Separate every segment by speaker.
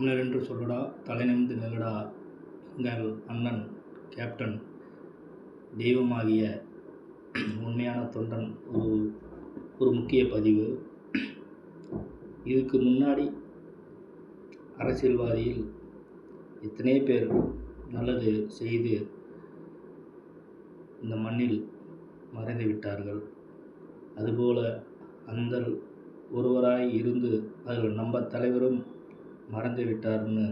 Speaker 1: தமிழர் என்று சொல்லடா தலைநிமிந்து நிமிர்ந்து எங்கள் அண்ணன் கேப்டன் தெய்வமாகிய உண்மையான தொண்டன் ஒரு ஒரு முக்கிய பதிவு. இதுக்கு முன்னாடி அரசியல்வாதியில் எத்தனை பேர் நல்லது செய்து இந்த மண்ணில் மறைந்து விட்டார்கள். அதுபோல அந்த ஒருவராய் இருந்து அதில் நம்ம தலைவரும் மறந்து விட்டார்னு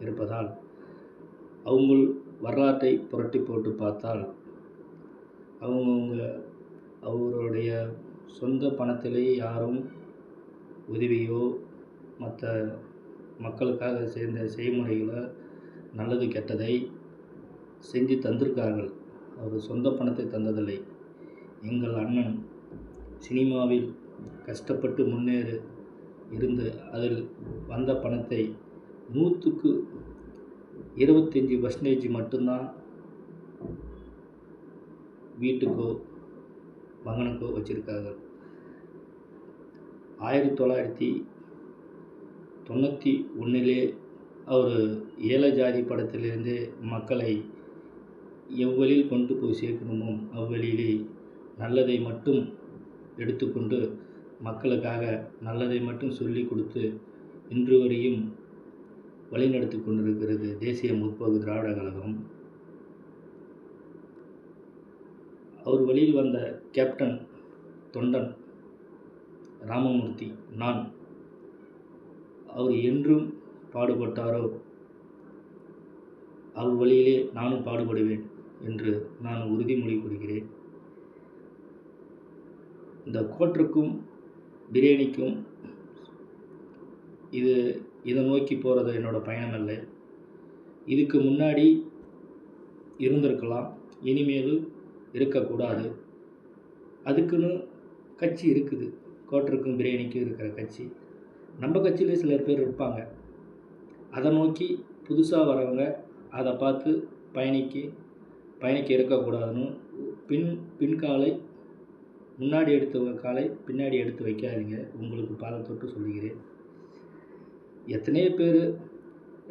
Speaker 1: இருப்பதால் அவங்கள் வரலாற்றை புரட்டி போட்டு பார்த்தால் அவங்கவுங்க அவருடைய சொந்த பணத்திலே யாரும் உதவியோ மற்ற மக்களுக்காக சேர்ந்த செய்முறைகளை நல்லது கெட்டதை செஞ்சு தந்திருக்கார்கள். அவர் சொந்த பணத்தை தந்ததில்லை. எங்கள் அண்ணன் சினிமாவில் கஷ்டப்பட்டு முன்னேறு இருந்து அதில் வந்த பணத்தை நூற்றுக்கு இருபத்தஞ்சி பர்சன்டேஜ் மட்டும்தான் வீட்டுக்கோ மகனுக்கோ வச்சுருக்கார்கள். ஆயிரத்தி தொள்ளாயிரத்தி தொண்ணூற்றி ஒன்றிலே அவர் ஏழ ஜாதி படத்திலிருந்து மக்களை எவ்வழியில் கொண்டு போய் சேர்க்கணுமோ அவ்வழியிலே நல்லதை மட்டும் எடுத்துக்கொண்டு மக்களுக்காக நல்லதை மட்டும் சொல்லி கொடுத்து இன்று வரையும் வழிநடத்தி கொண்டிருக்கிறது தேசிய முற்போக்கு திராவிட கழகம். அவர் வழியில் வந்த கேப்டன் தொண்டன் ராமமூர்த்தி நான். அவர் என்றும் பாடுபட்டாரோ? அவர் வழியிலே நானும் பாடுபடுவேன் என்று நான் உறுதிமொழி கூறுகிறேன் இந்த கோற்றுக்கும் பிரியாணிக்கும் இது இதை நோக்கி போகிறது என்னோடய பயணம் இல்லை இதுக்கு முன்னாடி இருந்திருக்கலாம் இனிமேலும் இருக்கக்கூடாது. அதுக்குன்னு கட்சி இருக்குது. கோட்டருக்கும் பிரியாணிக்கும் இருக்கிற கட்சி. நம்ம கட்சியிலே சிலர் பேர் இருப்பாங்க. அதை நோக்கி புதுசாக வரவங்க அதை பார்த்து பயணிக்கு பயணிக்க இருக்கக்கூடாதுன்னு பின் பின்காலை முன்னாடி எடுத்த காலை பின்னாடி எடுத்து வைக்காதீங்க. உங்களுக்கு பாதத்தொட்டு சொல்லுகிறேன். எத்தனையோ பேர்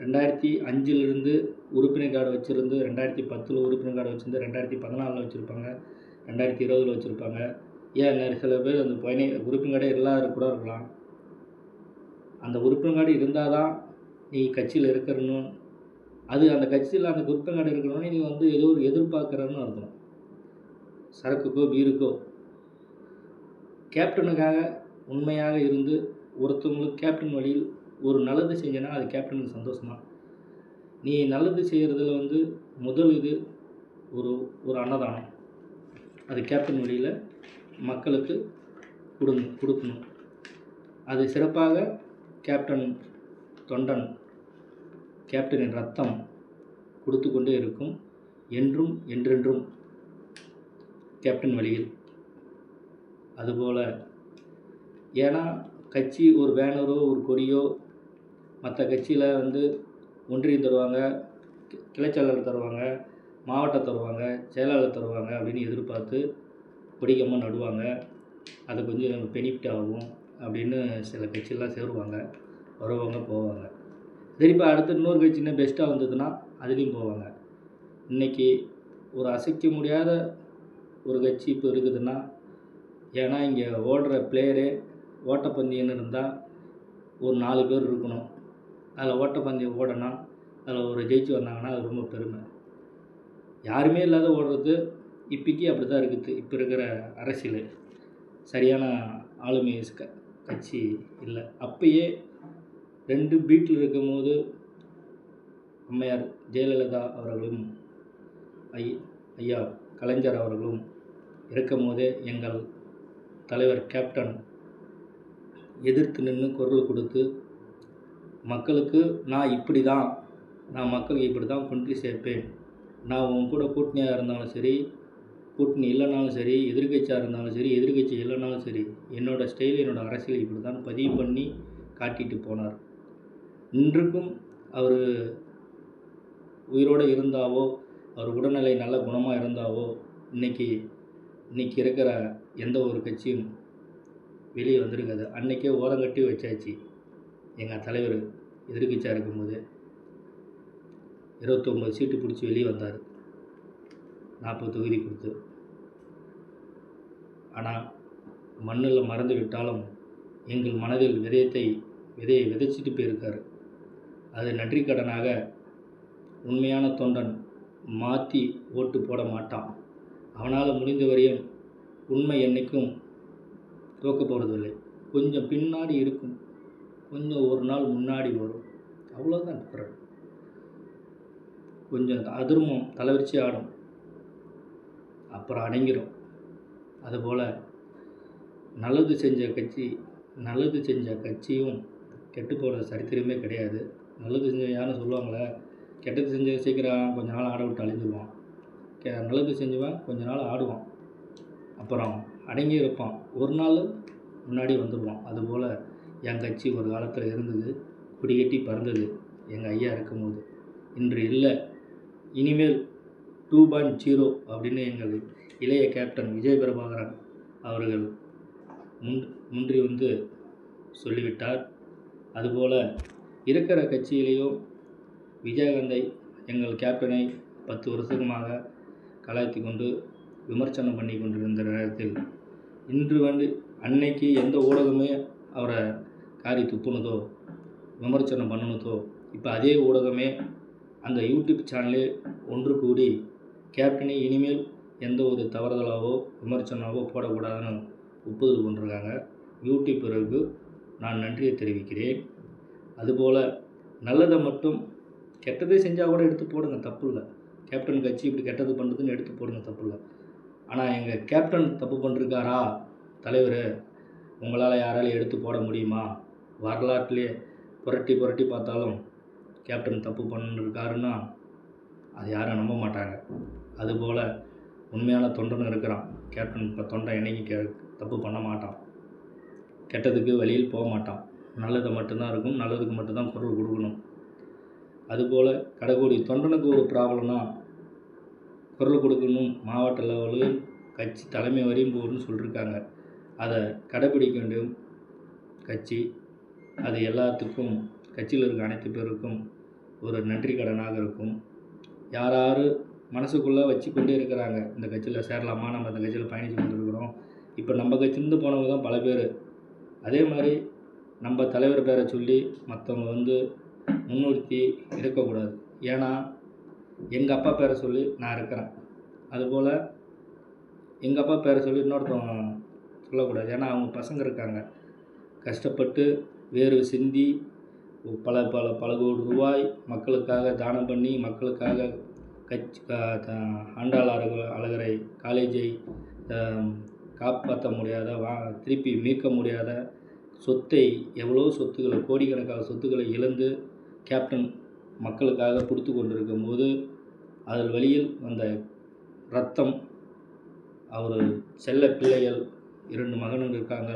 Speaker 1: ரெண்டாயிரத்தி அஞ்சிலிருந்து உறுப்பினர் கார்டு வச்சுருந்து ரெண்டாயிரத்தி பத்தில் உறுப்பினர் கார்டு வச்சுருந்து ரெண்டாயிரத்தி பதினாலில் வச்சுருப்பாங்க ரெண்டாயிரத்தி இருபதில் வச்சுருப்பாங்க. ஏன் நிறைய சில பேர் அந்த பயணி உறுப்பினர் கார்டே இல்லாத கூட இருக்கலாம். அந்த உறுப்பினர் கார்டு இருந்தால் தான் நீ கட்சியில் இருக்கிறனும் அது அந்த கட்சியில் அந்த உறுப்பினர் கார்டு இருக்கணும்னு நீ வந்து ஏதோ ஒரு எதிர்பார்க்குறன்னு அர்த்தம். சரக்குக்கோ பீருக்கோ கேப்டனுக்காக உண்மையாக இருந்து ஒருத்தவங்களுக்கு கேப்டன் வழியில் ஒரு நல்லது செஞ்சேன்னா அது கேப்டனுக்கு சந்தோஷமா? நீ நல்லது செய்கிறதுல வந்து முதல் இது ஒரு ஒரு அன்னதானம். அது கேப்டன் வழியில் மக்களுக்கு கொடுங்க கொடுக்கணும். அது சிறப்பாக கேப்டன் தொண்டன் கேப்டனின் ரத்தம் கொடுத்து கொண்டே இருக்கும். என்றும் என்றென்றும் கேப்டன் வழியில். அதுபோல் ஏன்னா கட்சி ஒரு பேனரோ ஒரு கொடியோ மற்ற கட்சியில் வந்து ஒன்றியம் தருவாங்க கி- கிளைச்செயலாளர் தருவாங்க மாவட்டம் தருவாங்க செயலாளர் தருவாங்க அப்படின்னு எதிர்பார்த்து கொடிக்கம்பம் நடுவாங்க. அது கொஞ்சம் பெனிஃபிட் ஆகும் அப்படின்னு சில கட்சியெல்லாம் சேருவாங்க வருவாங்க போவாங்க. திருப்பி அடுத்து இன்னொரு கட்சி இன்னும் பெஸ்ட்டாக வந்ததுன்னா அதுலேயும் போவாங்க. இன்றைக்கி ஒரு அசைக்க முடியாத ஒரு கட்சி இப்போ இருக்குதுன்னா ஏன்னா இங்கே ஓடுற பிளேயரே ஓட்டப்பந்தயம்னு இருந்தால் ஒரு நாலு பேர் இருக்கணும். அதில் ஓட்டப்பந்தயம் ஓடினா அதில் ஒரு ஜெயிச்சு வந்தாங்கன்னா அது ரொம்ப பெருமை. யாருமே இல்லாத ஓடுறது இப்போக்கி அப்படி தான் இருக்குது. இப்போ இருக்கிற அரசியல். சரியான ஆளுமை க கட்சி இல்லை. அப்பயே ரெண்டு பீட்டில் இருக்கும்போது அம்மையார் ஜெயலலிதா அவர்களும் ஐ ஐயா கலைஞர் அவர்களும் இருக்கும் போதே எங்கள் தலைவர் கேப்டன் எதிர்த்து நின்று குரல் கொடுத்து மக்களுக்கு நான் இப்படி தான் நான் மக்களுக்கு இப்படி தான் கொண்டு சேர்ப்பேன். நான் உன் கூட கூட்டணியாக இருந்தாலும் சரி கூட்டணி இல்லைனாலும் சரி எதிர்கட்சியாக இருந்தாலும் சரி எதிர்க்கட்சி இல்லைனாலும் சரி என்னோடய ஸ்டைல் என்னோடய அரசியல் இப்படி தான் பதிவு பண்ணி காட்டிட்டு போனார். இன்றுக்கும் அவர் உயிரோடு இருந்தாவோ அவர் உடல்நிலை நல்ல குணமாக இருந்தாவோ இன்னைக்கு இன்றைக்கி இருக்கிற எந்த ஒரு கட்சியும் வெளியே வந்திருக்காது. அன்னைக்கே ஓரங்கட்டி வச்சாச்சு. எங்கள் தலைவர் எதிர்க்கட்சியாக இருக்கும்போது இருபத்தொம்பது சீட்டு பிடிச்சி வெளியே வந்தார். நாற்பது தொகுதி கொடுத்து. ஆனால் மண்ணில் மறந்து விட்டாலும் எங்கள் மனதில் விதயத்தை விதையை விதைச்சிட்டு போயிருக்கார். அது நன்றி கடனாக உண்மையான தொண்டன் மாற்றி ஓட்டு போட மாட்டான். அவனால் முடிந்த வரையும் உண்மை என்றைக்கும் தோக்க போகிறதில்லை கொஞ்சம் பின்னாடி இருக்கும். கொஞ்சம் ஒரு நாள் முன்னாடி வரும். அவ்வளோதான் டிஃப்ரெண்ட் கொஞ்சம் அதிர்மம் தலைவரிச்சு ஆடும். அப்புறம் அடங்கிடும் அதுபோல் நல்லது செஞ்ச கட்சி நல்லது செஞ்ச கட்சியும் கெட்டு போகிற சரித்திரமே கிடையாது. நல்லது செஞ்ச யாரும் சொல்லுவாங்களே கெட்டது செஞ்ச சீக்கிரம் கொஞ்ச நாள் ஆட விட்டு அழிஞ்சிடுவான் கே நல்லது செஞ்சுவேன் கொஞ்ச நாள் ஆடுவான். அப்புறம் அடங்கி இருப்பான் ஒரு நாள் முன்னாடி வந்துடுவான் அதுபோல் என் கட்சி ஒரு காலத்தில் இருந்தது. கொடிகட்டி பறந்தது. எங்கள் ஐயா இருக்கும்போது. இன்று இல்லை. இனிமேல் டூ பாயிண்ட் ஜீரோ அப்படின்னு எங்கள் இளைய கேப்டன் விஜய் பிரபாகரன் அவர்கள் முன் முன்றி வந்து சொல்லிவிட்டார். அதுபோல் இருக்கிற கட்சியிலேயும் விஜயகாந்தை எங்கள் கேப்டனை பத்து வருஷமாக கலாய்த்து கொண்டு விமர்சனம் பண்ணி கொண்டிருந்த நேரத்தில் இன்று வந்து அன்னைக்கு எந்த ஊடகமே அவரை காரி துப்புனதோ விமர்சனம் பண்ணினதோ இப்போ அதே ஊடகமே அந்த யூடியூப் சேனலே ஒன்று கூடி கேப்டனை இனிமேல் எந்த ஒரு தவறுதலாவோ விமர்சனமாகவோ போடக்கூடாதுன்னு ஒப்புதல் கொண்டிருக்காங்க. யூடியூப்பருக்கு நான் நன்றியை தெரிவிக்கிறேன். அதுபோல் நல்லதை மட்டும் கெட்டதே செஞ்சால் கூட எடுத்து போடுங்க தப்பு இல்லை. கேப்டன் கட்சி இப்படி கெட்டது பண்ணுறதுன்னு எடுத்து போடுங்க தப்பு இல்லை. ஆனால் எங்கள் கேப்டன் தப்பு பண்ணிருக்காரா? தலைவர் உங்களால் யாராலையும் எடுத்து போட முடியுமா? வரலாற்றிலே புரட்டி புரட்டி பார்த்தாலும் கேப்டன் தப்பு பண்ணிருக்காருன்னா அது யாரும் நம்ப மாட்டாங்க. அதுபோல் உண்மையான தொண்டன் இருக்கிறான். கேப்டன் இப்போ தொண்டை என்னைக்கு கே தப்பு பண்ண மாட்டான். கெட்டதுக்கு வெளியில் போக மாட்டான். நல்லது மட்டும்தான் இருக்கும். நல்லதுக்கு மட்டும்தான் குரல் கொடுக்கணும். அதுபோல் கடைக்கோடி தொண்டனுக்கு ஒரு ப்ராப்ளம்னா குரல் கொடுக்கணும். மாவட்ட லெவலு கட்சி தலைமை வரையும் போகணும்னு சொல்லியிருக்காங்க அதை கடைப்பிடிக்க வேண்டும். கட்சி அது எல்லாத்துக்கும் கட்சியில் இருக்க அனைத்து பேருக்கும் ஒரு நன்றி கடனாக இருக்கும். யார் யார் மனசுக்குள்ளே வச்சு கொண்டே இருக்கிறாங்க இந்த கட்சியில் சேரலாமா நம்ம இந்த கட்சியில் பயணித்து கொண்டிருக்கிறோம். இப்போ நம்ம கட்சியிலேருந்து போனவங்க தான் பல பேர். அதே மாதிரி நம்ம தலைவர் பேரை சொல்லி மற்றவங்க வந்து முன்னிறுத்தி இருக்கக்கூடாது. ஏன்னா எங்கள் அப்பா பேரை சொல்லி நான் இருக்கிறேன். அதுபோல் எங்கள் அப்பா பேரை சொல்லி இன்னொருத்தவங்க சொல்லக்கூடாது. ஏன்னா அவங்க பசங்க இருக்காங்க. கஷ்டப்பட்டு வேர்வை சிந்தி பல பல பல கோடி ரூபாய் மக்களுக்காக தானம் பண்ணி மக்களுக்காக கட்சி ஆண்டாள் அழகு அழகரை காலேஜை காப்பாற்ற முடியாத வா திருப்பி மீட்க முடியாத சொத்தை எவ்வளோ சொத்துக்களை கோடிக்கணக்கான சொத்துக்களை இழந்து கேப்டன் மக்களுக்காக கொடுத்து கொண்டிருக்கும் போது அதில் வழியில் வந்த ரத்தம் அவர் செல்ல பிள்ளைகள் இரண்டு மகன்கள் இருக்காங்க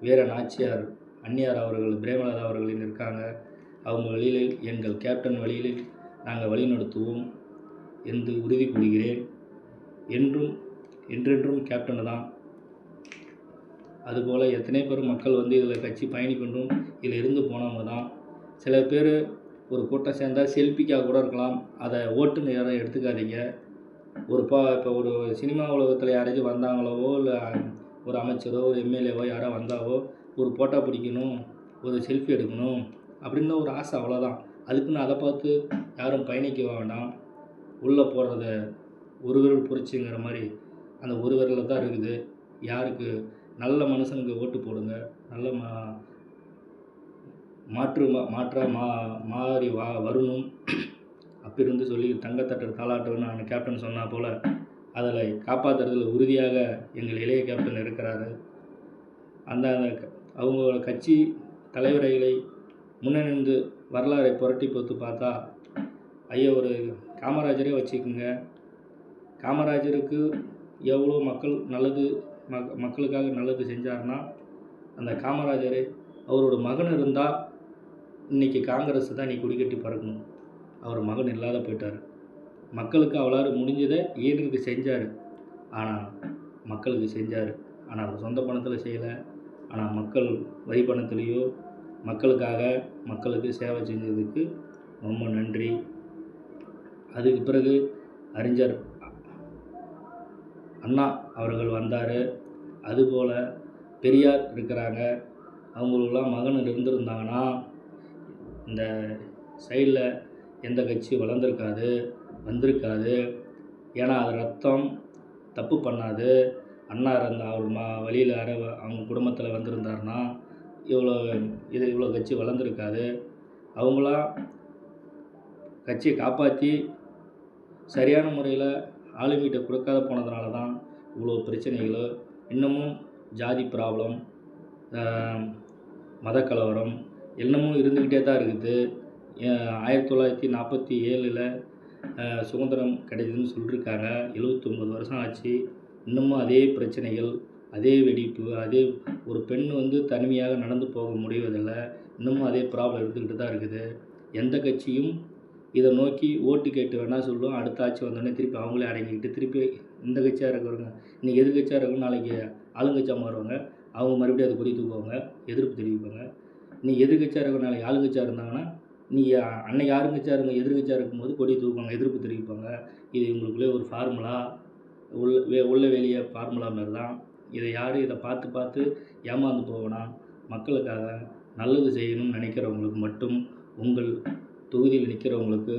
Speaker 1: வீர நாச்சியார் அந்நியார் அவர்கள் பிரேமலதா அவர்களின் இருக்காங்க. அவங்க வழியில் எங்கள் கேப்டன் வழியில் நாங்கள் வழிநடத்துவோம் என்று உறுதி கூறுகிறேன். என்றும் என்றென்றும் கேப்டன் தான். அதுபோல் எத்தனை பேர் மக்கள் வந்து இதில் கட்சி பயணிக்கொண்டும் இதில் இருந்து போனவங்க தான். சில பேர் ஒரு கூட்டம் சேர்ந்தால் செல்ஃபிக்காக கூட இருக்கலாம். அதை ஓட்டுன்னு யாரும் எடுத்துக்காதீங்க. ஒரு பா இப்போ ஒரு சினிமா உலகத்தில் யாராச்சும் வந்தாங்களோவோ இல்லை ஒரு அமைச்சரோ ஒரு எம்எல்ஏவோ யாரோ வந்தாவோ ஒரு ஃபோட்டோ பிடிக்கணும் ஒரு செல்ஃபி எடுக்கணும் அப்படின்னு ஒரு ஆசை அவ்வளோதான் அதுக்குன்னு அதை பார்த்து யாரும் பயணிக்க வேண்டாம். உள்ளே போடுறத ஒரு விரல் பொறிச்சுங்கிற மாதிரி அந்த ஒரு விரலில் தான் இருக்குது. யாருக்கு? நல்ல மனுஷனுக்கு ஓட்டு போடுங்க. நல்ல ம மாற்று மா மாற்றாக மா மாறி வா வரணும். அப்பிருந்து சொல்லி தங்கத்தட்டர் தாளாட்டுன்னு நான் கேப்டன் சொன்னால் போல் அதில் காப்பாற்றுறதுல உறுதியாக எங்கள் இளைய கேப்டன் இருக்கிறாரு. அந்த அவங்களோட கட்சி தலைவர்களை முன்னணிந்து வரலாறை புரட்டி போத்து பார்த்தா ஐயா ஒரு காமராஜரே வச்சுக்கோங்க. காமராஜருக்கு எவ்வளோ மக்கள் நல்லது மக் மக்களுக்காக நல்லது செஞ்சாருன்னா அந்த காமராஜர் அவரோட மகன் இருந்தால் இன்றைக்கி காங்கிரஸ் தான் நீ குடிக்கட்டி பறக்கணும். அவர் மகன் இல்லாத போயிட்டார். மக்களுக்கு அவளால் முடிஞ்சதை இயன்றது செஞ்சார். ஆனால் மக்களுக்கு செஞ்சார். ஆனால் அவர் சொந்த பணத்தில் செய்யலை. ஆனால் மக்கள் வரி பணத்துலேயோ மக்களுக்காக மக்களுக்கு சேவை செஞ்சதுக்கு ரொம்ப நன்றி. அதுக்கு பிறகு அறிஞர் அண்ணா அவர்கள் வந்தார். அதுபோல் பெரியார் இருக்கிறாங்க. அவங்களுக்கெல்லாம் மகன் இருந்திருந்தாங்கன்னா இந்த சைடில் எந்த கட்சி வளர்ந்துருக்காது வந்திருக்காது. ஏன்னா அது ரத்தம் தப்பு பண்ணாது. அண்ணா இருந்த அவர் மா வழியில் யாரோ அவங்க குடும்பத்தில் வந்திருந்தாருன்னா இவ்வளோ இது இவ்வளோ கட்சி வளர்ந்துருக்காது. அவங்களாம் கட்சியை காப்பாற்றி சரியான முறையில் ஆளுங்கிட்ட கொடுக்காத போனதுனால தான் இவ்வளோ பிரச்சனைகளோ இன்னமும் ஜாதி ப்ராப்ளம் மதக்கலவரம் இன்னமும் இருந்துக்கிட்டே தான் இருக்குது. ஆயிரத்தி தொள்ளாயிரத்தி நாற்பத்தி ஏழில் சுதந்திரம் கிடைக்குதுன்னு சொல்லியிருக்காங்க எழுவத்தொம்பது வருஷம் ஆச்சு. இன்னமும் அதே பிரச்சனைகள் அதே வெடிப்பு அதே ஒரு பெண் வந்து தனிமையாக நடந்து போக முடிவதில்லை. இன்னமும் அதே ப்ராப்ளம் இருந்துக்கிட்டு தான் இருக்குது. எந்த கட்சியும் இதை நோக்கி ஓட்டு கேட்டு வேணால் சொல்லும். அடுத்த ஆட்சி வந்தோடனே திருப்பி அவங்களே அடங்கிக்கிட்டு திருப்பி இந்த கட்சியாக இருக்கிறவங்க இன்றைக்கி எது கட்சியாக இருக்கவங்க நாளைக்கு ஆளுங்கட்சியாக மாறுவாங்க. அவங்க மறுபடியும் அதை கொடி தூக்குவாங்க எதிர்ப்பு தெரிவிப்பாங்க. நீ எதிர்கட்சியாக இருக்கிறனால நாளைக்கு ஆளுங்கட்சியாக இருந்தாங்கன்னா நீங்கள் அன்னைக்கு ஆளுங்கட்சியாக இருங்க எதிர்கட்சியாக இருக்கும்போது கொடி தூக்குவாங்க எதிர்ப்பு தெரிவிப்பாங்க. இது இவங்களுக்குள்ளே ஒரு ஃபார்முலா உள்ள வே உள்ள வெளியே ஃபார்முலா மாதிரி தான் இதை யாரும் இதை பார்த்து பார்த்து ஏமாந்து போவேனா மக்களுக்காக நல்லது செய்யணும்னு நினைக்கிறவங்களுக்கு மட்டும் உங்கள் தொகுதியில் நிற்கிறவங்களுக்கு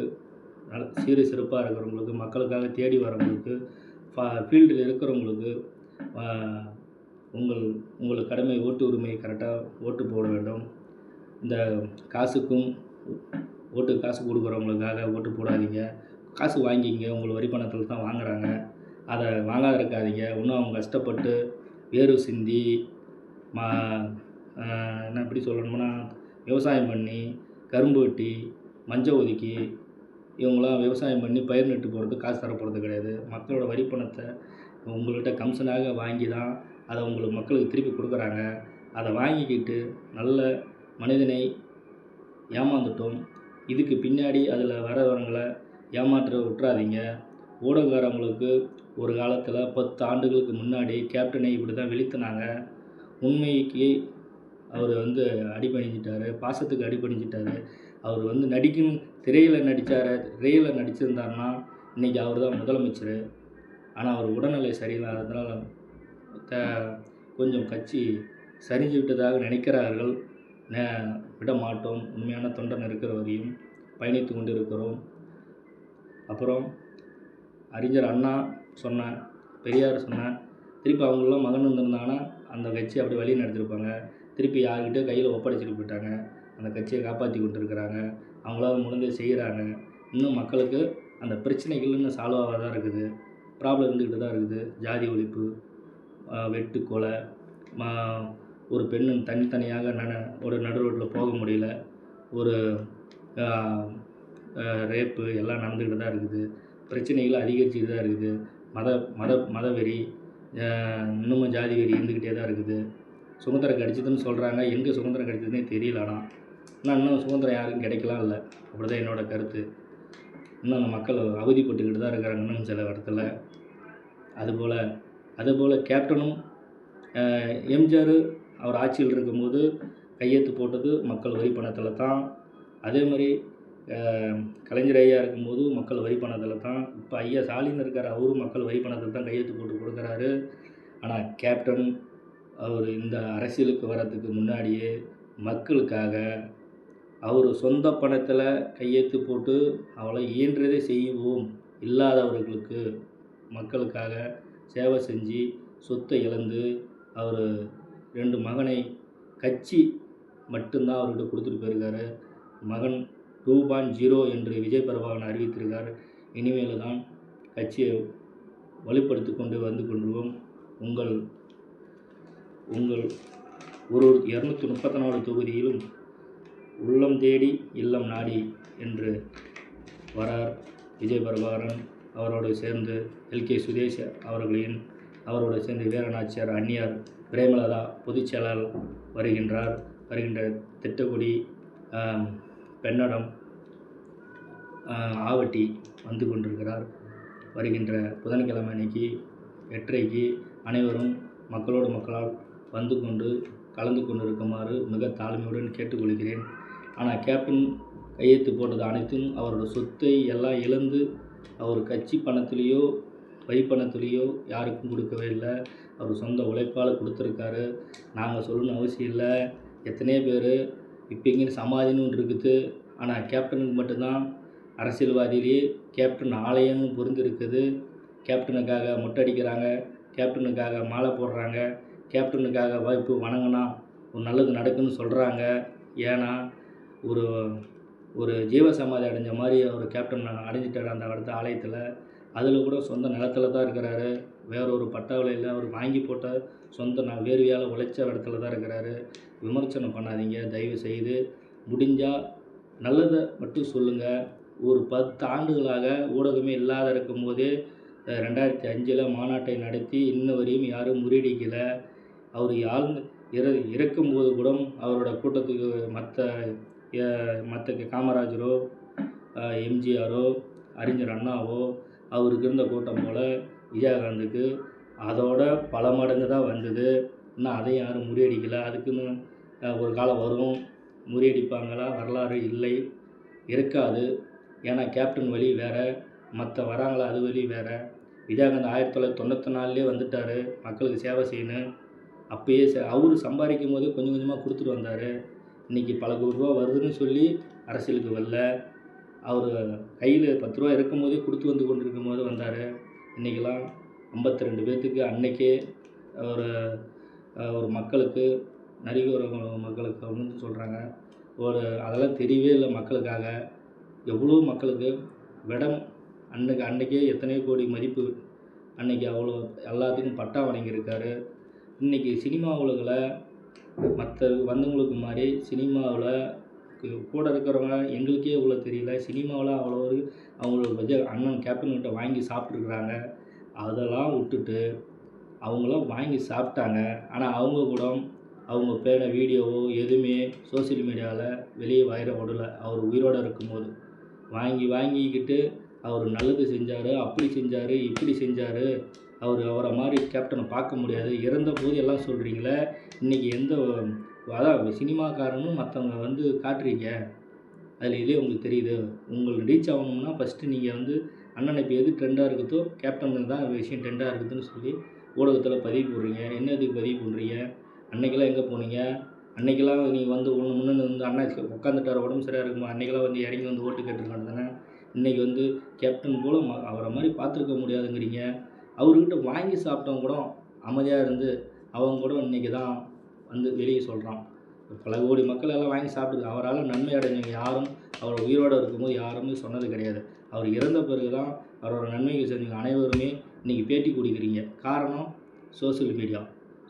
Speaker 1: நல் சீர சிறப்பாக இருக்கிறவங்களுக்கு மக்களுக்காக தேடி வரவங்களுக்கு ஃபா ஃபீல்டில் இருக்கிறவங்களுக்கு உங்கள் உங்கள் கடமை ஓட்டு உரிமையை கரெக்டாக ஓட்டு போட வேண்டும். இந்த காசுக்கும் ஓட்டு காசு கொடுக்குறவங்களுக்காக ஓட்டு போடாதீங்க. காசு வாங்கிங்க உங்கள் வரி பணத்தில் தான் வாங்குறாங்க. அதை வாங்காத இருக்காதீங்க. இன்னும் அவங்க கஷ்டப்பட்டு வேறு சிந்தி மா என்ன எப்படி சொல்லணும்னா விவசாயம் பண்ணி கரும்பு வெட்டி மஞ்சள் ஒதுக்கி இவங்களாம் விவசாயம் பண்ணி பயிர் நட்டு போகிறது காசு தரப்போகிறது கிடையாது. மக்களோட வரி பணத்தை உங்கள்கிட்ட கமிஷனாக வாங்கி தான் அதை உங்களுக்கு மக்களுக்கு திருப்பி கொடுக்குறாங்க. அதை வாங்கிக்கிட்டு நல்ல மனிதனை ஏமாந்துட்டோம். இதுக்கு பின்னாடி அதில் வரவங்களை ஏமாற்ற விட்றாதீங்க ஊடகக்காரங்களுக்கு ஒரு காலத்தில் பத்து ஆண்டுகளுக்கு முன்னாடி கேப்டனை இப்படி தான் வெளுத்துனாங்க. உண்மைக்கு அவர் வந்து அடிபணிஞ்சிட்டாரு. பாசத்துக்கு அடிபணிஞ்சிட்டாரு. அவர் வந்து நடிக்கும் திரையில் நடித்தார் திரையில் நடிச்சிருந்தாருன்னா இன்றைக்கி அவர் தான் முதலமைச்சர். ஆனால் அவர் உடல்நிலை சரியில்லாததுனால கொஞ்சம் கட்சி சரிஞ்சு விட்டதாக நினைக்கிறார்கள். ந விட மாட்டோம் உண்மையான தொண்டன் இருக்கிற வரையும் பயணித்து கொண்டு இருக்கிறோம் அப்புறம் அறிஞர் அண்ணா சொன்ன பெரியார் சொன்ன திருப்பி அவங்களாம் மகன் இருந்திருந்தாங்கன்னா அந்த கட்சி அப்படி வழி நடத்திருப்பாங்க. திருப்பி யார்கிட்டயோ கையில் ஒப்படைச்சிட்டு போயிட்டாங்க. அந்த கட்சியை காப்பாற்றி கொண்டு இருக்கிறாங்க அவங்களால முடிஞ்சதை செய்கிறாங்க இன்னும் மக்களுக்கு அந்த பிரச்சனைகள் இன்னும் சால்வ் ஆகாத தான் இருக்குது. ப்ராப்ளம் இருந்துக்கிட்டு தான் இருக்குது. ஜாதி ஒழிப்பு வெட்டு கொலை மா ஒரு பெண்ணும் தனித்தனியாக நட ஒரு நடு ரோட்டில் போக முடியல. ஒரு ரேப்பு எல்லாம் நடந்துக்கிட்டு தான் இருக்குது. பிரச்சனைகள் அதிகரிச்சுட்டு தான் இருக்குது. மத மத மதவெறி இன்னமும் ஜாதி வெறி இருந்துக்கிட்டே தான் இருக்குது. சுதந்திரம் கிடச்சிதுன்னு சொல்கிறாங்க எங்கே சுதந்திரம் கிடச்சிதுன்னே தெரியல ஆனால் ஆனால் இன்னும் சுதந்திரம் யாருக்கும் கிடைக்கலாம் இல்லை. அப்படி தான் என்னோடய கருத்து. இன்னும் அந்த மக்கள் அவதிப்பட்டுக்கிட்டு தான் இருக்கிறாங்க இன்னும் சில இடத்துல. அதுபோல் அதுபோல் கேப்டனும் எம்ஜிஆர் அவர் ஆட்சியில் இருக்கும்போது கையெழுத்து போட்டது மக்கள் வரி பணத்தில் தான். அதே மாதிரி கலைஞர் ஐயா இருக்கும்போது மக்கள் வரி பணத்தில் தான். இப்போ ஐயா ஸ்டாலின் இருக்கார் அவரும் மக்கள் வரி பணத்தில் தான் கையெழுத்து போட்டு கொடுக்குறாரு. ஆனால் கேப்டன் அவர் இந்த அரசியலுக்கு வர்றதுக்கு முன்னாடியே மக்களுக்காக அவர் சொந்த பணத்தில் கையெழுத்து போட்டு அவளை இயன்றதை செய்வோம். இல்லாதவர்களுக்கு மக்களுக்காக சேவை செஞ்சு சொத்தை இழந்து அவர் ரெண்டு மகனை கட்சி மட்டும்தான் அவர்கிட்ட கொடுத்துட்டு போயிருக்காரு. மகன் டூ பாயிண்ட் ஜீரோ என்று விஜய் பரவாகன் அறிவித்திருக்கார். இனிமேல் தான் கட்சியை வலுப்படுத்தி கொண்டு வந்து கொண்டுவோம் உங்கள் உங்கள் ஒரு இரநூத்தி முப்பத்தி நாலு தொகுதியிலும் உள்ளம் தேடி இல்லம் நாடி என்று வரார் விஜய் பிரபாகரன். அவரோடு சேர்ந்து எல்கே சுதேஷ் அவர்களின் அவரோடு சேர்ந்து வீரநாச்சியார் அந்நியார் பிரேமலதா பொதுச் செயலாளர் வருகின்றார். வருகின்ற திட்டக்குடி பெண்ணடம் ஆவட்டி வந்து கொண்டிருக்கிறார். வருகின்ற புதன்கிழமை அன்னைக்கு எட்டரைக்கு அனைவரும் மக்களோடு மக்களால் வந்து கொண்டு கலந்து கொண்டிருக்குமாறு மிக தாழ்மையுடன் கேட்டுக்கொள்கிறேன். ஆனால் கேப்டன் கையெழுத்து போட்டது அனைத்தும் அவரோட சொத்தை எல்லாம் இழந்து அவர் கட்சி பணத்திலேயோ வை யாருக்கும் கொடுக்கவே இல்லை. அவர் சொந்த உழைப்பால் கொடுத்துருக்காரு. நாங்கள் சொல்லணும்னு அவசியம் இல்லை. எத்தனையோ பேர் இப்போ இங்கே சமாதின்னு ஒன்று இருக்குது. ஆனால் கேப்டனுக்கு மட்டும்தான். அரசியல்வாதியிலேயே கேப்டன் ஆலயம்னு பொருந்திருக்குது கேப்டனுக்காக மொட்டை அடிக்கிறாங்க கேப்டனுக்காக மாலை போடுறாங்க. கேப்டனுக்காக வாய்ப்பு வணங்கினா ஒரு நல்லது நடக்குன்னு சொல்கிறாங்க ஏன்னா ஒரு ஒரு ஜீவசமாதி அடைஞ்ச மாதிரி ஒரு கேப்டன் அடைஞ்சிட்டார் அந்த இடத்த ஆலயத்தில். அதில் கூட சொந்த நிலத்துல தான் இருக்கிறாரு. வேற ஒரு பட்டாவில் அவர் வாங்கி போட்ட சொந்த ந வேர்வையால் உழைச்ச இடத்துல தான் இருக்கிறாரு. விமர்சனம் பண்ணாதீங்க தயவு செய்து. முடிஞ்சால் நல்லதை மட்டும் சொல்லுங்கள் ஒரு பத்து ஆண்டுகளாக ஊடகமே இல்லாத இருக்கும்போதே ரெண்டாயிரத்தி அஞ்சில் மாநாட்டை நடத்தி இன்ன வரையும் யாரும் முறியடிக்கலை. அவர் யாழ் இற இறக்கும்போது கூட அவரோட கூட்டத்துக்கு மற்ற மற்ற காமராஜரோ எம்ஜிஆரோ அறிஞர் அண்ணாவோ அவருக்கு இருந்த கூட்டம் போல் விஜயகாந்துக்கு அதோட பல மடங்கு தான் வந்தது. இன்னும் அதையும் யாரும் முறியடிக்கலை. அதுக்குன்னு ஒரு காலம் வரும். முறியடிப்பாங்களா? வரலாறு இல்லை. இருக்காது. ஏன்னா கேப்டன் வழி வேறு. மற்ற வராங்களா? அது வழி வேறு. விஜயகாந்த் ஆயிரத்தி தொள்ளாயிரத்தி தொண்ணூற்றி நாலுலேயே வந்துட்டார். மக்களுக்கு சேவை செய்யணும் அப்போயே ச அவர் சம்பாதிக்கும் போதே கொஞ்சம் கொஞ்சமாக கொடுத்துட்டு வந்தார். இன்றைக்கி பல கோடி ரூபா வருதுன்னு சொல்லி அரசியலுக்கு வரல. அவர் கையில் பத்து ரூபா இருக்கும்போதே கொடுத்து வந்து கொண்டு இருக்கும்போது வந்தார். இன்றைக்கெல்லாம் ஐம்பத்தி ரெண்டு பேர்த்துக்கு அன்னைக்கே ஒரு ஒரு மக்களுக்கு நரிகோர மக்களுக்கு அப்படின்னு சொல்கிறாங்க ஒரு அதெல்லாம் தெரியவே இல்லை மக்களுக்காக. எவ்வளோ மக்களுக்கு விடம் அன்னைக்கு அன்றைக்கே எத்தனையோ கோடி மதிப்பு அன்னைக்கு அவ்வளோ எல்லாத்துக்கும் பட்டா வழங்கியிருக்காரு. இன்றைக்கி சினிமா உலகில் மற்ற வந்தவங்களுக்கு மாதிரி சினிமாவில் கூட இருக்கிறவங்க எங்களுக்கே இவ்வளோ தெரியல. சினிமாவில் அவ்வளோ ஒரு அவங்களோட விஜய் அண்ணன் கேப்டன்கிட்ட வாங்கி சாப்பிட்ருக்குறாங்க அதெல்லாம் விட்டுட்டு அவங்களாம் வாங்கி சாப்பிட்டாங்க. ஆனால் அவங்க கூட அவங்க பேர வீடியோவோ எதுவுமே சோஷியல் மீடியாவில் வெளியே வயிற விடல அவர் உயிரோடு இருக்கும்போது. வாங்கி வாங்கிக்கிட்டு அவர் நல்லது செஞ்சார் அப்படி செஞ்சார் இப்படி செஞ்சார். அவர் அவரை மாதிரி கேப்டனை பார்க்க முடியாது. இறந்த போது எல்லாம் சொல்கிறீங்களே இன்றைக்கி எந்த அதான் சினிமாக்காரனும் மற்றவங்க வந்து காட்டுறீங்க. அதில் இதே உங்களுக்கு தெரியுது. உங்களுக்கு ரீச் ஆகணும்னா ஃபஸ்ட்டு நீங்கள் வந்து அண்ணன் இப்போ எது ட்ரெண்டாக இருக்குதோ கேப்டன் தான் விஷயம் ட்ரெண்டாக இருக்குதுன்னு சொல்லி ஊடகத்தில் பதிவு போடுறீங்க. என்ன இதுக்கு பதிவு பண்ணுறீங்க அன்னைக்கெல்லாம் எங்கே போனீங்க? அன்னைக்கெல்லாம் நீங்கள் வந்து ஒன்று முன்னே வந்து அண்ணன் உட்காந்துட்டார் உடம்பு சரியாக இருக்குமா? அன்னைக்கெல்லாம் வந்து இறங்கி வந்து ஓட்டு கேட்டுருக்காங்க தானே? இன்றைக்கி வந்து கேப்டன் போல் ம அவரை மாதிரி பார்த்துருக்க முடியாதுங்கிறீங்க. அவர்கிட்ட வாங்கி சாப்பிட்டவங்க கூட அமைதியாக இருந்து அவங்க கூட இன்றைக்கி தான் வந்து வெளியே சொல்கிறான் பல கோடி மக்கள் எல்லாம் வாங்கி சாப்பிடுது அவரால் நன்மை அடைஞ்சவங்க யாரும் அவர் உயிரோடு இருக்கும்போது யாருமே சொன்னது கிடையாது. அவர் இறந்த பிறகு தான் அவரோட நன்மைகள் செஞ்சவங்க அனைவருமே இன்றைக்கி பேட்டி கொடுக்குறீங்க. காரணம் சோஷியல் மீடியா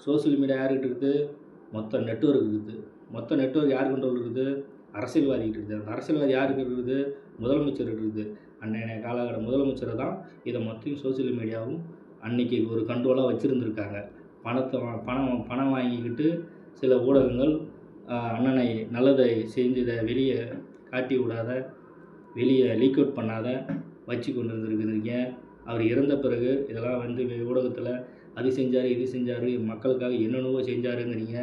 Speaker 1: சோஷியல் மீடியா யாருக்கிட்ட இருக்குது மொத்த நெட்வொர்க் இருக்குது. மொத்த நெட்வொர்க் யார் கண்ட்ரோல் இருக்குது? அரசியல்வாதிகிட்ட இருக்குது. அந்த அரசியல்வாதி யாருக்கு இருக்குது? முதலமைச்சர் இருக்குது. அன்றைய காலகட்ட முதலமைச்சரை தான் இதை மொத்தம் சோஷியல் மீடியாவும் அன்றைக்கி ஒரு கண்ட்ரோலாக வச்சுருந்துருக்காங்க. பணத்தை வா- பணம் பணம் வாங்கிக்கிட்டு சில ஊடகங்கள் அண்ணனை நல்லதை செஞ்சதை வெளியே காட்டி விடாத வெளியே லீக் அவுட் பண்ணாத வச்சு கொண்டு வந்துருக்குறீங்க அவர் இறந்த பிறகு இதெல்லாம் வந்து ஊடகத்தில் அது செஞ்சார் இது செஞ்சார் மக்களுக்காக என்னென்னவோ செஞ்சாருங்கிறீங்க.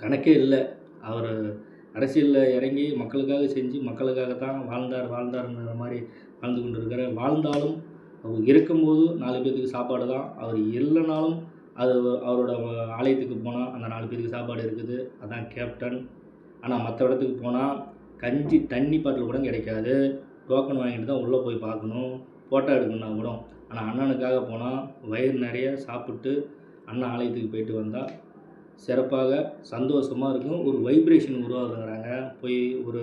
Speaker 1: கணக்கே இல்லை. அவர் அரசியலில் இறங்கி மக்களுக்காக செஞ்சு மக்களுக்காக தான் வாழ்ந்தார் வாழ்ந்தாருங்கிற மாதிரி வாழ்ந்து கொண்டு இருக்கிற வாழ்ந்தாலும் அவர் இருக்கும்போது நாலு பேர்த்துக்கு சாப்பாடு தான். அவர் இல்லைனாலும் அது அவரோட ஆலயத்துக்கு போனால் அந்த நாலு பேருக்கு சாப்பாடு இருக்குது. அதான் கேப்டன். ஆனால் மற்ற இடத்துக்கு போனால் கஞ்சி தண்ணி பாட்டில் கூட கிடைக்காது. டோக்கன் வாங்கிட்டு தான் உள்ளே போய் பார்க்கணும். ஃபோட்டோ எடுக்கணும்னா கூட. ஆனால் அண்ணனுக்காக போனால் வயிறு நிறைய சாப்பிட்டு அண்ணன் ஆலயத்துக்கு போயிட்டு வந்தால் சிறப்பாக சந்தோஷமாக இருக்கும். ஒரு வைப்ரேஷன் உருவாகுங்கிறாங்க போய் ஒரு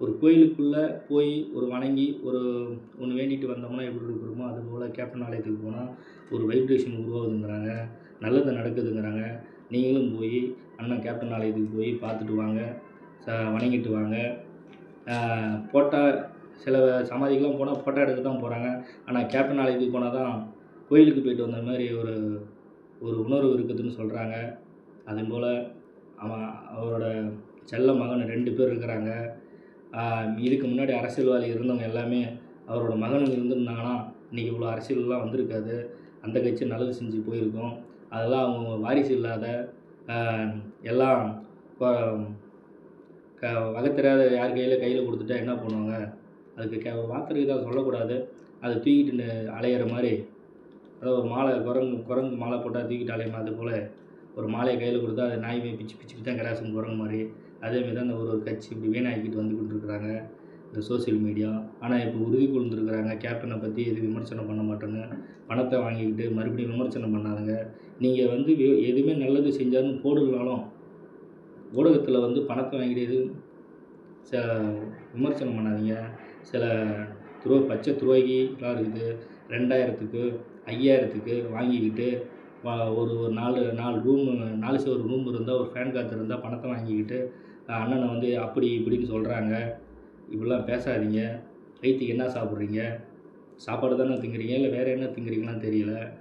Speaker 1: ஒரு கோயிலுக்குள்ளே போய் ஒரு வணங்கி ஒரு ஒன்று வேண்டிட்டு வந்தோம்னா எப்படி இருக்கிறோமோ அதுபோல் கேப்டன் ஆலயத்துக்கு போனால் ஒரு வைப்ரேஷன் உருவாகுதுங்கிறாங்க. நல்லது நடக்குதுங்கிறாங்க. நீங்களும் போய் அண்ணன் கேப்டன் ஆலயத்துக்கு போய் பார்த்துட்டு வாங்க. ச வணங்கிட்டு வாங்க. போட்டா சில சமாதிக்கெலாம் போனால் ஃபோட்டோ எடுக்க தான் போகிறாங்க ஆனால் கேப்டன் ஆலயத்துக்கு போனால் தான் கோயிலுக்கு போயிட்டு வந்த மாதிரி ஒரு ஒரு உணர்வு இருக்குதுன்னு சொல்கிறாங்க அதுபோல் அவன் அவரோட செல்ல மகன் ரெண்டு பேர் இருக்கிறாங்க. இதுக்கு முன்னாடி அரசியல்வாதி இருந்தவங்க எல்லாமே அவரோட மகன் இருந்திருந்தாங்கன்னா இன்றைக்கி இவ்வளோ அரசியல்லாம் வந்திருக்காது. அந்த கட்சி நல்லது செஞ்சு போயிருக்கோம். அதெல்லாம் அவங்க வாரிசு இல்லாத எல்லாம் க வகத்தெரியாத யார் கையில் கையில் கொடுத்துட்டா என்ன பண்ணுவாங்க? அதுக்கு கே வார்த்தை தான் சொல்லக்கூடாது. அதை தூக்கிட்டு அலையிற மாதிரி அதாவது ஒரு மாலை குரங்கு குரங்கு மாலை போட்டால் தூக்கிட்டு அலையுமா? அது போல் ஒரு மாலையை கையில் கொடுத்தா அது நாய் போய் பிச்சு பிச்சு தான் கிராசும் போகிற மாதிரி. அதேமாரி தான் இந்த ஒரு ஒரு கட்சி இப்படி வீணாக்கிட்டு வந்து கொண்டுருக்குறாங்க இந்த சோஷியல் மீடியா. ஆனால் இப்போ உறுதி கொண்டிருக்கிறாங்க. கேப்டனை பற்றி எது விமர்சனம் பண்ண மாட்டேன்னு. பணத்தை வாங்கிக்கிட்டு மறுபடியும் விமர்சனம் பண்ணாதுங்க. நீங்கள் வந்து எதுவுமே நல்லது செஞ்சாலும் போடலனாலும் ஊடகத்தில் வந்து பணத்தை வாங்கிட்டு எது சில விமர்சனம் பண்ணாதீங்க. சில துரோ பச்சை துரோகிலாம் இருக்குது. ரெண்டாயிரத்துக்கு ஐயாயிரத்துக்கு வாங்கிக்கிட்டு ஒரு ஒரு நாலு நாலு ரூம் நாலு சவர் ரூம் இருந்தால் ஒரு ஃபேன் காற்று இருந்தால் பணத்தை வாங்கிக்கிட்டு அண்ணனை வந்து அப்படி இப்படின்னு சொல்கிறாங்க இப்படிலாம் பேசாதீங்க. வயிற்றுக்கு என்ன சாப்பிட்றீங்க? சாப்பாடு தானே திங்குறீங்க? இல்லை வேறு என்ன திங்குறீங்களான்னு தெரியல.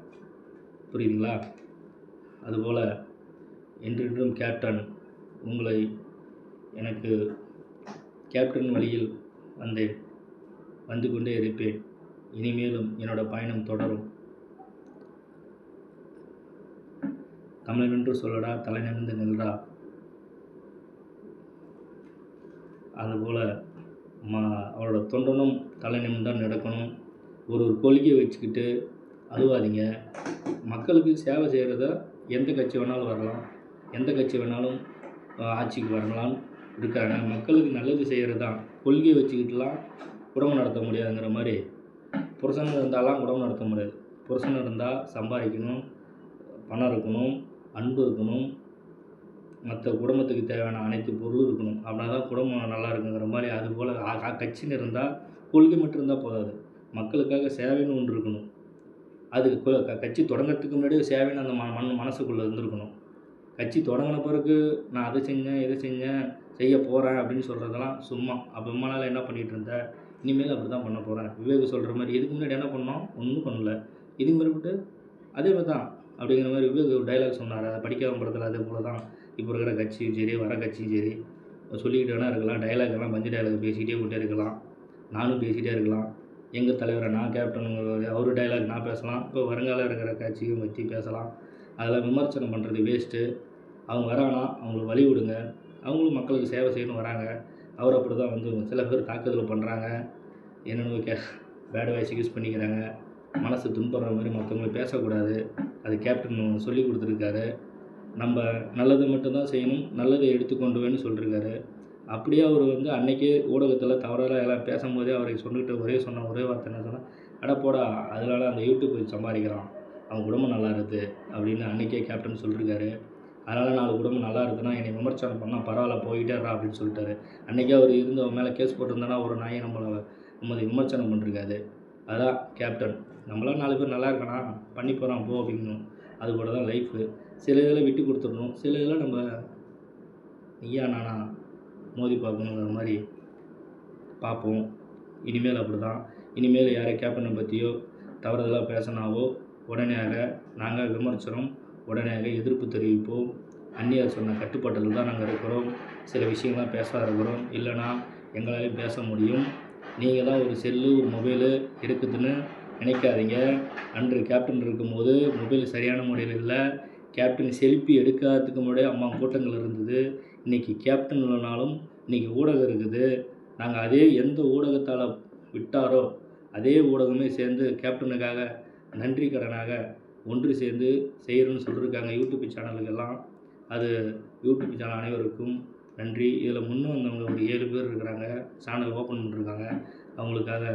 Speaker 1: புரியுதுங்களா? அதுபோல் என்றென்றும் கேப்டன் உங்களை எனக்கு கேப்டன் வழியில் வந்தேன் வந்து கொண்டே இருப்பேன். இனிமேலும் என்னோடய பயணம் தொடரும். தமிழனென்று சொல்லடா தலை நிமிர்ந்து நில்றா. அதுபோல் மா அவரோட தொண்டனும் தலை நிமிர்ந்தால் நடக்கணும். ஒரு ஒரு கொள்கையை வச்சுக்கிட்டு அழுவாதீங்க. மக்களுக்கு சேவை செய்கிறத எந்த கட்சி வேணாலும் வரலாம். எந்த கட்சி வேணாலும் ஆட்சிக்கு வரலாம். இருக்காங்க மக்களுக்கு நல்லது செய்கிறது தான் கொள்கையை வச்சுக்கிட்டுலாம் குடும்பம் நடத்த முடியாதுங்கிற மாதிரி. புருஷன் இருந்தாலாம் குடும்பம் நடத்த முடியாது. புருஷன் இருந்தால் சம்பாதிக்கணும் பணம் இருக்கணும். அன்பு இருக்கணும். மற்ற குடும்பத்துக்கு தேவையான அனைத்து பொருளும் இருக்கணும். அப்படின்னா தான் குடும்பம் நல்லா இருக்குங்கிற மாதிரி அதுபோல் கட்சின்னு இருந்தால் கொள்கை மட்டும் இருந்தால் போதாது. மக்களுக்காக சேவைன்னு ஒன்று இருக்கணும். அதுக்கு கட்சி தொடங்கிறதுக்கு முன்னாடியே சேவைன்னு அந்த ம மண் மனசுக்குள்ளே இருந்திருக்கணும். கட்சி தொடங்கின பிறகு நான் அதை செஞ்சேன் இதை செஞ்சேன் செய்ய போகிறேன் அப்படின்னு சொல்கிறதெல்லாம் சும்மா. அப்போ இம்மா நாள் என்ன பண்ணிகிட்டு இருந்த? இனிமேல் அப்படி தான் பண்ண போகிறேன் விவேக் சொல்கிற மாதிரி இதுக்கு முன்னாடி என்ன பண்ணோம்? ஒன்றும் பண்ணல. இதுக்கு மறுபட்டு அதே மாதிரி தான் அப்படிங்கிற மாதிரி ஒரு டைலாக் சொன்னார். அதை படிக்காத படத்தில் அதே போல் தான் இப்போ இருக்கிற கட்சியும் சரி வர கட்சியும் சரி. சொல்லிக்கிட்டு வேணால் இருக்கலாம். டைலாக் எல்லாம் பஞ்சு டைலாக் பேசிக்கிட்டே கொண்டே இருக்கலாம். நானும் பேசிகிட்டே இருக்கலாம். எங்கள் தலைவரை நான் கேப்டனுங்கிற அவர் டைலாக் நான் பேசலாம். இப்போ வருங்காலம் இருக்கிற கட்சியும் பற்றி பேசலாம். அதெல்லாம் விமர்சனம் பண்ணுறது வேஸ்ட்டு அவங்க வரானா அவங்களுக்கு வழி விடுங்க அவங்களும் மக்களுக்கு சேவை செய்யணும் வராங்க. அவர் அப்படி தான் வந்து சில பேர் தாக்குதல் பண்ணுறாங்க என்னென்ன கே பேட் வாய்ஸ் யூஸ் பண்ணிக்கிறாங்க. மனசு துன்படுற மாதிரி மற்றவங்களை பேசக்கூடாது. அது கேப்டன் சொல்லி கொடுத்துருக்காரு. நம்ம நல்லது மட்டும்தான் செய்யணும் நல்லதை எடுத்துக்கொண்டுவேன்னு சொல்லியிருக்காரு அப்படியே அவர் வந்து அன்றைக்கே ஊடகத்தில் தவறாக எல்லாம் பேசும்போதே அவரை சொல்லிட்டு ஒரே சொன்ன ஒரே வார்த்தை என்ன சொன்னால் அட போடா அதனால் அந்த யூடியூப் வச்சு சம்பாதிக்கிறான். அவன் குடும்பம் நல்லா இருக்குது அப்படின்னு அன்றைக்கே கேப்டன் சொல்லியிருக்காரு அதனால் நாலு குடும்பம் நல்லா இருக்குதுன்னா என்னை விமர்சனம் பண்ணால் பரவாயில்ல போயிட்டேரா அப்படின்னு சொல்லிட்டாரு. அன்றைக்கே அவர் இருந்து அவன் மேலே கேஸ் போட்டிருந்தானா ஒரு நாயை நம்மளை நம்மளை விமர்சனம் பண்ணிருக்காது அதான் கேப்டன் நம்மளாம் நாலு பேர் நல்லா இருக்கணா பண்ணி போகிறான் போ அப்படிங்கணும் அது கூட தான் லைஃபு சில இதில் விட்டு கொடுத்துடணும். சில இதில் நம்ம ஐயா நானா மோதி பார்க்கணுங்கிற மாதிரி பார்ப்போம். இனிமேல் அப்படி தான் இனிமேல் யாரை கேப்டனை பற்றியோ தவறுதலாக பேசினாவோ உடனேயாக நாங்கள் விமர்சனம் உடனேயாக எதிர்ப்பு தெரிவிப்போம். அந்நியர் சொன்ன கட்டுப்பாட்டில் தான் நாங்கள் இருக்கிறோம். சில விஷயங்கள்லாம் பேச இருக்கிறோம். இல்லைனா எங்களாலையும் பேச முடியும். நீங்கள் தான் ஒரு செல்லு ஒரு மொபைலு இருக்குதுன்னு நினைக்காதீங்க. அன்று கேப்டன் இருக்கும்போது மொபைல் சரியான முறையில் இல்லை. கேப்டன் செல்ஃபி எடுக்காததுக்கு முன்னாடியே அம்மா கூட்டங்கள் இருந்தது. இன்றைக்கி கேப்டன் இல்லைனாலும் இன்றைக்கி ஊடகம் இருக்குது. நாங்கள் அதே எந்த ஊடகத்தால் விட்டாரோ அதே ஊடகமே சேர்ந்து கேப்டனுக்காக நன்றி கடனாக ஒன்று சேர்ந்து செய்கிறோன்னு சொல்லியிருக்காங்க யூடியூப் சேனலுக்கெல்லாம் அது யூடியூப் சேனல் அனைவருக்கும் நன்றி. இதில் முன்னே வந்தவங்க ஒரு ஏழு பேர் இருக்கிறாங்க. சேனல் ஓப்பன் பண்ணிருக்காங்க. அவங்களுக்காக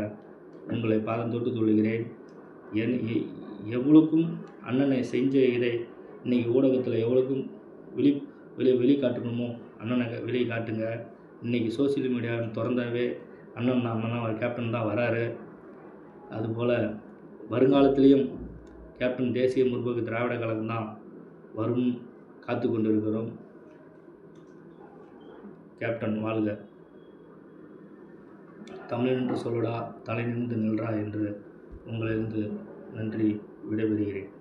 Speaker 1: உங்களை பாதந்தொட்டு தொட்டு சொல்லுகிறேன் என் எவ்வளோக்கும் அண்ணனை செஞ்ச இதை இன்றைக்கி ஊடகத்தில் எவ்வளோக்கும் வெளி வெளி வெளிக்காட்டணுமோ அண்ணனை வெளியே காட்டுங்க. இன்றைக்கி சோசியல் மீடியா திறந்தாவே அண்ணன் தான் அண்ணன் அவர் கேப்டன் தான் வராரு. அதுபோல் வருங்காலத்திலையும் கேப்டன் தேசிய முற்போக்கு திராவிட கழகம் தான் வரும் காத்து கொண்டிருக்கிறோம் கேப்டன் வாழ்க. தமிழன் என்று சொல்லடா தலை நிமிர்ந்து நின்றா என்று உங்களிருந்து நன்றி விடைபெறுகிறேன்.